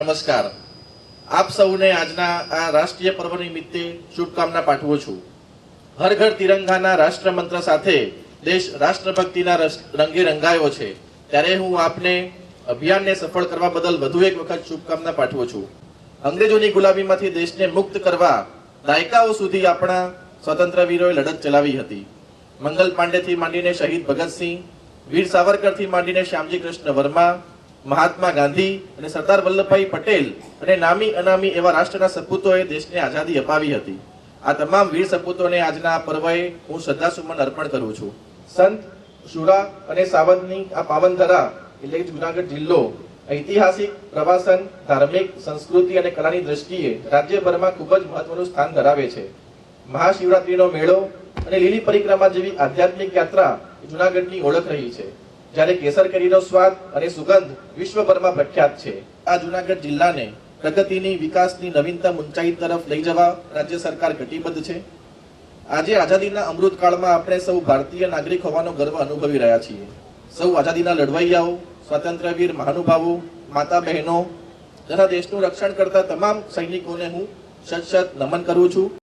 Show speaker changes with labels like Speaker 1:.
Speaker 1: નમસ્કાર. આપ સૌને આજના આ રાષ્ટ્રીય પર્વ નિમિત્તે શુભકામના પાઠવું છું. હર ઘર તિરંગાના રાષ્ટ્ર મંત્ર સાથે દેશ રાષ્ટ્રભક્તિના રંગે રંગાયો છે. ત્યારે હું આપને અભિયાનને સફળ કરવા બદલ વધુ એક વખત શુભકામના પાઠવું છું. અંગ્રેજોની ગુલામીમાંથી દેશને મુક્ત કરવા દાયકાઓ સુધી આપણા સ્વતંત્ર વીરોએ લડત ચલાવી હતી. મંગલ પાંડેથી માંડીને શહીદ ભગતસિંહ, વીર સાવરકરથી માંડીને શ્યામજી કૃષ્ણ વર્મા મહાત્મા ગાંધી અને સરદાર વલ્લભભાઈ પટેલ અને નામી અનામી એવા રાષ્ટ્રના સપૂતોએ દેશને આઝાદી અપાવી હતી. આ તમામ વીર સપૂતોને આજના પર્વએ હું શ્રદ્ધાસુમન અર્પણ કરું છું. સંત શુરા અને સાવંતની આ પાવનધરા, એટલે જુનાગઢ જિલ્લો, ઐતિહાસિક, પ્રવાસન, ધાર્મિક, સંસ્કૃતિ અને કલાની દ્રષ્ટિએ રાજ્યભરમાં ખૂબ જ મહત્વનું સ્થાન ધરાવે છે. મહાશિવરાત્રીનો મેળો અને લીલી પરિક્રમા જેવી આધ્યાત્મિક યાત્રા જુનાગઢની ઓળખ રહી છે. જ્યારે કેસર કેરીનો સ્વાદ અને સુગંધ વિશ્વભરમાં પ્રખ્યાત છે. આ જુનાગઢ જિલ્લાને પ્રગતિની, વિકાસની નવીનતમ ઊંચાઈ તરફ લઈ જવા રાજ્ય સરકાર કટિબદ્ધ છે. આજે આઝાદીના અમૃતકાળમાં આપણે સૌ ભારતીય નાગરિક હોવાનો ગર્વ અનુભવી રહ્યા છીએ. સૌ આઝાદીના લડવૈયાઓ, સ્વાતંત્ર્યવીર મહાનુભાવો માતા બહેનો તથા દેશનું રક્ષણ કરતા તમામ સૈનિકોને હું સત સત નમન કરું છું.